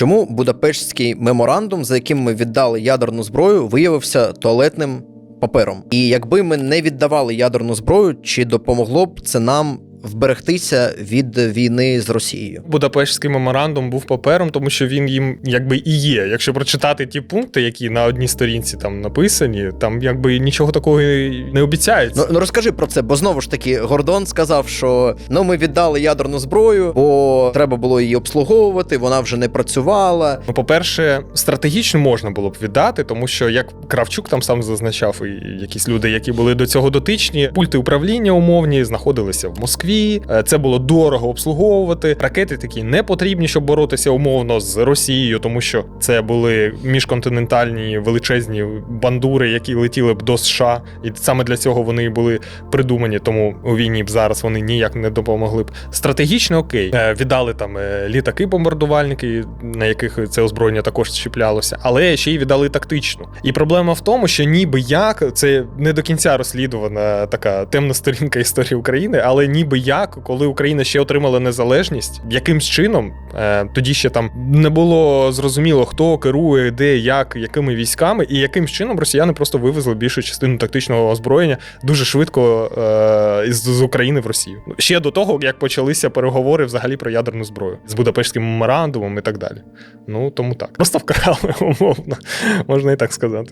Чому Будапештський меморандум, за яким ми віддали ядерну зброю, виявився туалетним папером? І якби ми не віддавали ядерну зброю, чи допомогло б це нам вберегтися від війни з Росією? Будапештський меморандум був папером, тому що він їм якби і є. Якщо прочитати ті пункти, які на одній сторінці там написані, там якби нічого такого не обіцяється. Ну, ну розкажи про це, бо знову ж таки Гордон сказав, що ну ми віддали ядерну зброю, бо треба було її обслуговувати, вона вже не працювала. Ну, по-перше, стратегічно можна було б віддати, тому що як Кравчук там сам зазначав, і якісь люди, які були до цього дотичні, пульти управління умовні знаходилися в Москві. Е, Це було дорого обслуговувати. Ракети такі не потрібні, щоб боротися умовно з Росією, тому що це були міжконтинентальні величезні бандури, які летіли б до США, і саме для цього вони були придумані. Тому у війні б зараз вони ніяк не допомогли б. Стратегічно окей, Е, віддали там е, літаки бомбардувальники, на яких це озброєння також чіплялося, але ще й віддали тактично. І проблема в тому, що ніби як це не до кінця розслідувана така темна сторінка історії України, але ніби як, коли Україна ще отримала незалежність, якимсь чином е, тоді ще там не було зрозуміло, хто керує, де, як, якими військами, і якимсь чином росіяни просто вивезли більшу частину тактичного озброєння дуже швидко е, з України в Росію. Ще до того, як почалися переговори взагалі про ядерну зброю з Будапештським меморандумом і так далі. Ну тому так. Просто вкрали умовно, можна і так сказати.